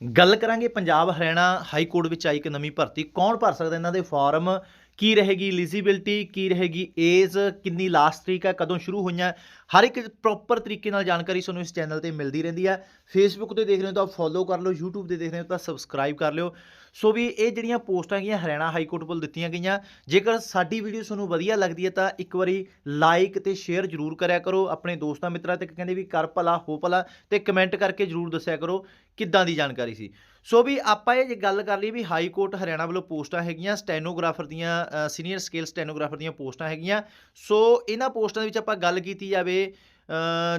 ਗੱਲ ਕਰਾਂਗੇ Punjab Haryana high court ਵਿੱਚ ਆਈ ਇੱਕ ਨਵੀਂ ਭਰਤੀ। ਕੌਣ ਭਰ ਸਕਦਾ ਇਹਨਾਂ ਦੇ ਫਾਰਮ? ਕੀ ਰਹੇਗੀ ਐਲੀਜੀਬਿਲਟੀ ਕੀ ਰਹੇਗੀ ਏਜ ਕਿੰਨੀ ਲਾਸਟ ਤਰੀਕ ਹੈ, ਕਦੋਂ ਸ਼ੁਰੂ ਹੋਈਆਂ ਹਰ ਇੱਕ ਪ੍ਰੋਪਰ ਤਰੀਕੇ ਨਾਲ ਜਾਣਕਾਰੀ ਤੁਹਾਨੂੰ ਇਸ ਚੈਨਲ ਤੇ ਮਿਲਦੀ ਰਹਿੰਦੀ ਹੈ। ਫੇਸਬੁੱਕ ਤੇ ਦੇਖ ਰਹੇ ਹੋ ਤਾਂ ਫੋਲੋ ਕਰ ਲਓ, YouTube ਤੇ ਦੇਖ ਰਹੇ ਹੋ ਤਾਂ ਸਬਸਕ੍ਰਾਈਬ ਕਰ ਲਿਓ। ਸੋ ਵੀ ਇਹ ਜਿਹੜੀਆਂ ਪੋਸਟਾਂ ਹੈਗੀਆਂ, ਹਰਿਆਣਾ ਹਾਈ ਕੋਰਟ ਵੱਲ ਦਿੱਤੀਆਂ ਗਈਆਂ, ਜੇਕਰ ਸਾਡੀ ਵੀਡੀਓ ਤੁਹਾਨੂੰ ਵਧੀਆ ਲੱਗਦੀ ਹੈ ਤਾਂ ਇੱਕ ਵਾਰੀ ਲਾਈਕ ਤੇ ਸ਼ੇਅਰ ਜ਼ਰੂਰ ਕਰਿਆ ਕਰੋ। ਆਪਣੇ ਦੋਸਤਾਂ ਮਿੱਤਰਾਂ ਤੇ ਕਹਿੰਦੇ ਵੀ ਕਰ ਭਲਾ, ਹੋ ਭਲਾ ਤੇ ਕਮੈਂਟ ਕਰਕੇ ਜ਼ਰੂਰ ਦੱਸਿਆ ਕਰੋ, ਕਿੱਦਾਂ ਦੀ ਜਾਣਕਾਰੀ ਸੀ। ਸੋ ਵੀ ਆਪਾਂ ਇਹ ਜੇ ਗੱਲ ਕਰ ਲਈ ਵੀ ਹਾਈ ਕੋਰਟ ਹਰਿਆਣਾ ਵੱਲੋਂ ਪੋਸਟਾਂ ਹੈਗੀਆਂ ਸਟੈਨੋਗ੍ਰਾਫਰ ਦੀਆਂ ਸੀਨੀਅਰ ਸਕੇਲ ਸਟੈਨੋਗ੍ਰਾਫਰ ਦੀਆਂ ਪੋਸਟਾਂ ਹੈਗੀਆਂ। ਸੋ ਇਹਨਾਂ ਪੋਸਟਾਂ ਦੇ ਵਿੱਚ ਆਪਾਂ ਗੱਲ ਕੀਤੀ ਜਾਵੇ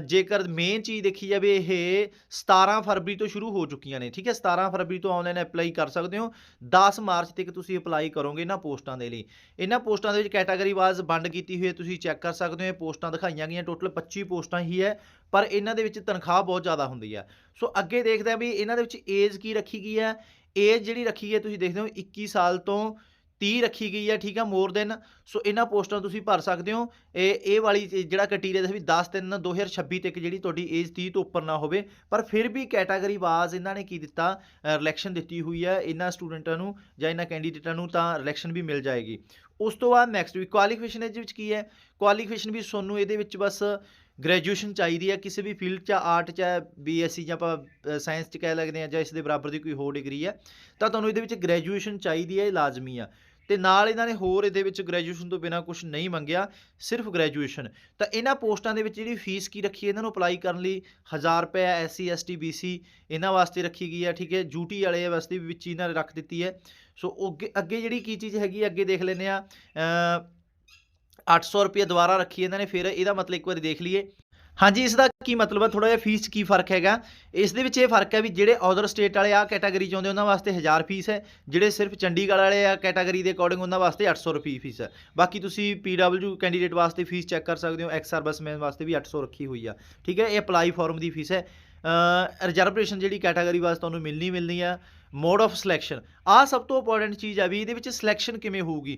ਜੇਕਰ ਮੇਨ ਚੀਜ਼ ਦੇਖੀ ਜਾਵੇ, ਇਹ 17 ਫਰਵਰੀ ਤੋਂ ਸ਼ੁਰੂ ਹੋ ਚੁੱਕੀਆਂ ਨੇ, ਠੀਕ ਹੈ? 17 ਫਰਵਰੀ ਤੋਂ ਆਨਲਾਈਨ ਅਪਲਾਈ ਕਰ ਸਕਦੇ ਹੋ। 10 ਮਾਰਚ ਤੱਕ ਤੁਸੀਂ ਅਪਲਾਈ ਕਰੋਗੇ ਇਹਨਾਂ ਪੋਸਟਾਂ ਦੇ ਲਈ। ਇਹਨਾਂ ਪੋਸਟਾਂ ਦੇ ਵਿੱਚ ਕੈਟਾਗਰੀ ਵਾਈਜ਼ ਵੰਡ ਕੀਤੀ ਹੋਈ ਹੈ, ਤੁਸੀਂ ਚੈੱਕ ਕਰ ਸਕਦੇ ਹੋ, ਇਹ ਪੋਸਟਾਂ ਦਿਖਾਈਆਂ ਗਈਆਂ ਟੋਟਲ 25 ਪੋਸਟਾਂ ਹੀ ਹੈ, ਪਰ ਇਹਨਾਂ ਦੇ ਵਿੱਚ ਤਨਖਾਹ ਬਹੁਤ ਜ਼ਿਆਦਾ ਹੁੰਦੀ ਹੈ। ਸੋ ਅੱਗੇ ਦੇਖਦੇ ਆ ਵੀ ਇਹਨਾਂ ਦੇ ਵਿੱਚ ਏਜ ਕੀ ਰੱਖੀ ਗਈ ਹੈ। ਏਜ ਜਿਹੜੀ ਰੱਖੀ ਹੈ, ਤੁਸੀਂ ਦੇਖਦੇ ਹੋ 21 ਸਾਲ ਤੋਂ 30 ਰੱਖੀ ਗਈ ਹੈ ਠੀਕ ਹੈ ਮੋਰ ਦੈਨ। ਸੋ ਇਹਨਾਂ ਪੋਸਟਾਂ ਤੁਸੀਂ ਭਰ ਸਕਦੇ ਹੋ। ਇਹ ਇਹ ਵਾਲੀ ਚੀਜ਼ ਜਿਹੜਾ ਕ੍ਰਾਈਟੇਰੀਆ ਦਾ ਵੀ 10 3 2026 ਤੱਕ ਜਿਹੜੀ ਤੁਹਾਡੀ ਏਜ 30 ਤੋਂ ਉੱਪਰ ਨਾ ਹੋਵੇ, ਪਰ ਫਿਰ ਵੀ ਕੈਟਾਗਰੀ ਵਾਜ਼ ਇਹਨਾਂ ਨੇ ਕੀ ਦਿੱਤਾ? ਰਿਲੈਕਸ਼ਨ ਦਿੱਤੀ ਹੋਈ ਹੈ ਇਹਨਾਂ ਸਟੂਡੈਂਟਾਂ ਨੂੰ ਜਾਂ ਇਹਨਾਂ ਕੈਂਡੀਡੇਟਾਂ ਨੂੰ ਤਾਂ ਰਿਲੈਕਸ਼ਨ ਵੀ ਮਿਲ ਜਾਏਗੀ। ਉਸ ਤੋਂ ਬਾਅਦ ਨੈਕਸਟ ਵੀ ਕੁਆਲੀਫਿਕੇਸ਼ਨ ਇਹਦੇ ਵਿੱਚ ਕੀ ਹੈ? ਕੁਆਲੀਫਿਕੇਸ਼ਨ ਵੀ ਤੁਹਾਨੂੰ ਇਹਦੇ ਵਿੱਚ ਬਸ ਗ੍ਰੈਜੂਏਸ਼ਨ ਚਾਹੀਦੀ ਹੈ ਕਿਸੇ ਵੀ ਫੀਲਡ 'ਚ ਆਰਟ 'ਚ ਬੀਐਸਸੀ ਜਾਂ ਆਪਾਂ ਸਾਇੰਸ 'ਚ ਕਹਿ ਲੱਗਦੇ ਆ ਜਾਂ ਇਸ ਦੇ ਬਰਾਬਰ ਦੀ ਕੋਈ ਹੋਰ ਡਿਗਰੀ ਹੈ ਤਾਂ ਤੁਹਾਨੂੰ ਇਹਦੇ ਵਿੱਚ ਗ੍ਰੈਜੂਏਸ਼ਨ ਚਾਹੀਦੀ ਹੈ ਇਹ ਲਾਜ਼ਮੀ ਆ। ਤੇ ਨਾਲ ਇਹਨਾਂ ਨੇ ਹੋਰ ਇਹਦੇ ਵਿੱਚ ਗ੍ਰੈਜੂਏਸ਼ਨ ਤੋਂ ਬਿਨਾ ਕੁਝ ਨਹੀਂ ਮੰਗਿਆ ਸਿਰਫ ਗ੍ਰੈਜੂਏਸ਼ਨ ਤਾਂ ਇਹਨਾਂ ਪੋਸਟਾਂ ਦੇ ਵਿੱਚ ਜਿਹੜੀ ਫੀਸ ਕੀ ਰੱਖੀ ਹੈ ਇਹਨਾਂ ਨੂੰ ਅਪਲਾਈ ਕਰਨ ਲਈ 1000 ਰੁਪਏ ਐਸਸੀ ਐਸਟੀ ਬੀਸੀ ਇਹਨਾਂ ਵਾਸਤੇ ਰੱਖੀ ਗਈ ਹੈ ਠੀਕ ਹੈ? ਡਿਊਟੀ ਵਾਲੇ ਵਾਸਤੇ ਵੀ ਵਿੱਚ ਇਹਨਾਂ ਨੇ ਰੱਖ ਦਿੱਤੀ ਹੈ। ਸੋ ਅੱਗੇ ਅੱਗੇ ਜਿਹੜੀ ਕੀ ਚੀਜ਼ ਹੈਗੀ ਹੈ, ਅੱਗੇ ਦੇਖ ਲੈਂਦੇ ਆ 800 ਰੁਪਏ ਦੁਬਾਰਾ ਰੱਖੀ ਇਹਨਾਂ ਨੇ ਫਿਰ ਇਹਦਾ ਮਤਲਬ ਇੱਕ ਵਾਰੀ ਦੇਖ ਲਈਏ। ਹਾਂਜੀ, ਇਸ ਦਾ ਕੀ ਮਤਲਬ ਹੈ? ਥੋੜਾ ਜਿਹਾ ਫੀਸ 'ਚ ਕੀ ਫ਼ਰਕ ਹੈਗਾ? ਇਸ ਦੇ ਵਿੱਚ ਇਹ ਫ਼ਰਕ ਹੈ ਵੀ ਜਿਹੜੇ ਅਦਰ ਸਟੇਟ ਵਾਲੇ ਆ ਕੈਟਾਗਰੀ 'ਚ ਆਉਂਦੇ, ਉਹਨਾਂ ਵਾਸਤੇ 1000 ਫੀਸ ਹੈ। ਜਿਹੜੇ ਸਿਰਫ ਚੰਡੀਗੜ੍ਹ ਵਾਲੇ ਆ ਕੈਟਾਗਰੀ ਦੇ ਅਕੋਰਡਿੰਗ ਉਹਨਾਂ ਵਾਸਤੇ 800 ਰੁਪਏ ਫੀਸ ਹੈ। ਬਾਕੀ ਤੁਸੀਂ ਪੀਡਬਲਯੂ ਕੈਂਡੀਡੇਟ ਵਾਸਤੇ ਫੀਸ ਚੈੱਕ ਕਰ ਸਕਦੇ ਹੋ। ਐਕਸ ਸਰਵਿਸਮੈਨ ਵਾਸਤੇ ਵੀ 800 ਰੱਖੀ ਹੋਈ ਆ। ਠੀਕ ਹੈ, ਇਹ ਅਪਲਾਈ ਫਾਰਮ ਦੀ ਫੀਸ ਹੈ। ਰਿਜ਼ਰਵੇਸ਼ਨ ਜਿਹੜੀ ਕੈਟਾਗਰੀ ਵਾਸਤੇ ਤੁਹਾਨੂੰ ਮਿਲਣੀ ਮਿਲਣੀ ਆ। ਮੋਡ ਆਫ ਸਿਲੈਕਸ਼ਨ ਆ ਸਭ ਤੋਂ ਇੰਪੋਰਟੈਂਟ ਚੀਜ਼ ਆ ਵੀ ਇਹਦੇ ਵਿੱਚ ਸਿਲੈਕਸ਼ਨ ਕਿਵੇਂ ਹੋਊਗੀ?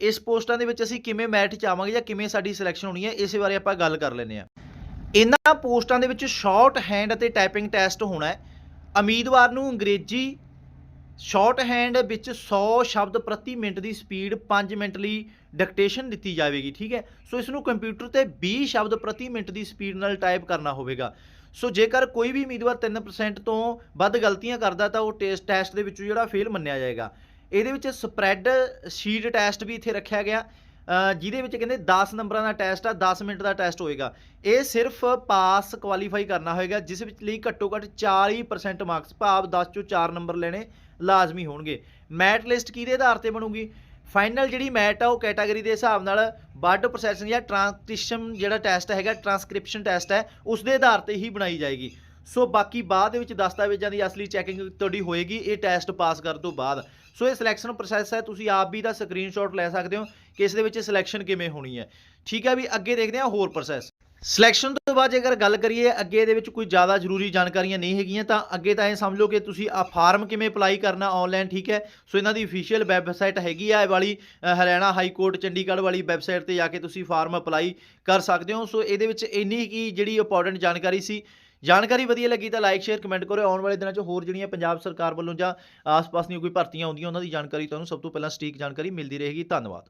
ਇਸ ਪੋਸਟਾਂ ਦੇ ਵਿੱਚ ਅਸੀਂ ਕਿਵੇਂ ਮੈਰਿਟ ਚ ਆਵਾਂਗੇ ਜਾਂ ਕਿਵੇਂ ਸਾਡੀ ਸਿਲੈਕਸ਼ਨ ਹੋਣੀ ਹੈ, ਇਸੇ ਬਾਰੇ ਆਪਾਂ ਗੱਲ ਕਰ ਲੈਂਦੇ ਆ ਇਹਨਾਂ ਪੋਸਟਾਂ ਦੇ ਵਿੱਚ ਸ਼ਾਰਟ ਹੈਂਡ ਅਤੇ ਟਾਈਪਿੰਗ ਟੈਸਟ ਹੋਣਾ ਹੈ। ਉਮੀਦਵਾਰ ਨੂੰ ਅੰਗਰੇਜ਼ੀ ਸ਼ਾਰਟ ਹੈਂਡ ਵਿੱਚ 100 ਸ਼ਬਦ ਪ੍ਰਤੀ ਮਿੰਟ ਦੀ ਸਪੀਡ 5 ਮਿੰਟ ਲਈ ਡਿਕਟੇਸ਼ਨ ਦਿੱਤੀ ਜਾਵੇਗੀ, ਠੀਕ ਹੈ? ਸੋ ਇਸ ਨੂੰ ਕੰਪਿਊਟਰ ਤੇ 20 ਸ਼ਬਦ ਪ੍ਰਤੀ ਮਿੰਟ ਦੀ ਸਪੀਡ ਨਾਲ ਟਾਈਪ ਕਰਨਾ ਹੋਵੇਗਾ। ਸੋ ਜੇਕਰ ਕੋਈ ਵੀ ਉਮੀਦਵਾਰ 3% ਤੋਂ ਵੱਧ ਗਲਤੀਆਂ ਕਰਦਾ ਤਾਂ ਉਹ ਟੈਸਟ ਟੈਸਟ ਦੇ ਵਿੱਚੋਂ ਜਿਹੜਾ ਫੇਲ ਮੰਨਿਆ ਜਾਏਗਾ। ਇਹਦੇ ਵਿੱਚ ਸਪਰੈਡ ਸ਼ੀਟ ਟੈਸਟ ਵੀ ਇੱਥੇ ਰੱਖਿਆ ਗਿਆ। ਜਿਹਦੇ ਵਿੱਚ ਕਹਿੰਦੇ 10 ਨੰਬਰਾਂ ਦਾ ਟੈਸਟ ਆ 10 ਮਿੰਟ ਦਾ ਟੈਸਟ ਹੋਏਗਾ। ਇਹ ਸਿਰਫ ਪਾਸ ਕੁਆਲੀਫਾਈ ਕਰਨਾ ਹੋਏਗਾ, ਜਿਸ ਵਿੱਚ ਲਈ ਘੱਟੋ ਘੱਟ 40% ਮਾਰਕਸ ਭਾਵ 10 ਚੋਂ 4 ਨੰਬਰ ਲੈਣੇ ਲਾਜ਼ਮੀ ਹੋਣਗੇ। ਮੈਟ ਲਿਸਟ ਕਿਹਦੇ ਆਧਾਰ ਤੇ ਬਣੂਗੀ? ਫਾਈਨਲ ਜਿਹੜੀ ਮੈਟ ਆ, ਉਹ ਕੈਟਾਗਰੀ ਦੇ ਹਿਸਾਬ ਨਾਲ ਵਰਡ ਪ੍ਰੋਸੈਸਿੰਗ ਜਾਂ ਟ੍ਰਾਂਸਕ੍ਰਿਪਸ਼ਨ ਜਿਹੜਾ ਟੈਸਟ ਹੈਗਾ ਟ੍ਰਾਂਸਕ੍ਰਿਪਸ਼ਨ ਟੈਸਟ ਹੈ, ਉਸ ਦੇ ਆਧਾਰ ਤੇ ਹੀ ਬਣਾਈ ਜਾਏਗੀ। ਸੋ ਬਾਕੀ ਬਾਅਦ ਦੇ ਵਿੱਚ ਦਸਤਾਵੇਜ਼ਾਂ ਦੀ ਅਸਲੀ ਚੈਕਿੰਗ ਤੁਹਾਡੀ ਹੋਏਗੀ, ਇਹ ਟੈਸਟ ਪਾਸ ਕਰਨ ਤੋਂ ਬਾਅਦ। ਸੋ ਇਹ ਸਿਲੈਕਸ਼ਨ ਪ੍ਰੋਸੈਸ ਹੈ, ਤੁਸੀਂ ਆਪ ਵੀ ਦਾ ਸਕਰੀਨਸ਼ਾਟ ਲੈ ਸਕਦੇ ਹੋ ਕਿ ਇਸ ਦੇ ਵਿੱਚ ਸਿਲੈਕਸ਼ਨ ਕਿਵੇਂ ਹੋਣੀ ਹੈ। ਠੀਕ ਹੈ ਵੀ ਅੱਗੇ ਦੇਖਦੇ ਹਾਂ ਹੋਰ ਪ੍ਰੋਸੈਸ ਸਿਲੈਕਸ਼ਨ ਤੋਂ ਬਾਅਦ ਜੇਕਰ ਗੱਲ ਕਰੀਏ, ਅੱਗੇ ਇਹਦੇ ਵਿੱਚ ਕੋਈ ਜ਼ਿਆਦਾ ਜ਼ਰੂਰੀ ਜਾਣਕਾਰੀਆਂ ਨਹੀਂ ਹੈਗੀਆਂ, ਤਾਂ ਅੱਗੇ ਤਾਂ ਇਹ ਸਮਝ ਲਓ ਕਿ ਤੁਸੀਂ ਆ ਫਾਰਮ ਕਿਵੇਂ ਅਪਲਾਈ ਕਰਨਾ ਆਨਲਾਈਨ ਠੀਕ ਹੈ? ਸੋ ਇਹਨਾਂ ਦੀ ਅਫੀਸ਼ੀਅਲ ਵੈਬਸਾਈਟ ਹੈਗੀ ਆ, ਇਹ ਵਾਲੀ ਹਰਿਆਣਾ ਹਾਈ ਕੋਰਟ, ਚੰਡੀਗੜ੍ਹ ਵਾਲੀ ਵੈਬਸਾਈਟ ਤੇ ਜਾ ਕੇ ਤੁਸੀਂ ਫਾਰਮ ਅਪਲਾਈ ਕਰ ਸਕਦੇ ਹੋ। ਸੋ ਇਹਦੇ ਵਿੱਚ ਇੰਨੀ ਕੀ ਜਿਹੜੀ ਇੰਪੋਰਟੈਂਟ ਜਾਣਕਾਰੀ ਸੀ ਜਾਣਕਾਰੀ ਵਧੀਆ ਲੱਗੀ ਤਾਂ ਲਾਈਕ ਸ਼ੇਅਰ ਕਮੈਂਟ ਕਰੋ ਆਉਣ ਵਾਲੇ ਦਿਨਾਂ 'ਚ ਹੋਰ ਜਿਹੜੀਆਂ ਪੰਜਾਬ ਸਰਕਾਰ ਵੱਲੋਂ ਜਾਂ ਆਸ-ਪਾਸ ਦੀਆਂ ਕੋਈ ਭਰਤੀਆਂ ਆਉਂਦੀਆਂ, ਉਹਨਾਂ ਦੀ ਜਾਣਕਾਰੀ ਤੁਹਾਨੂੰ ਸਭ ਤੋਂ ਪਹਿਲਾਂ ਸਟੀਕ ਜਾਣਕਾਰੀ ਮਿਲਦੀ ਰਹੇਗੀ। ਧੰਨਵਾਦ।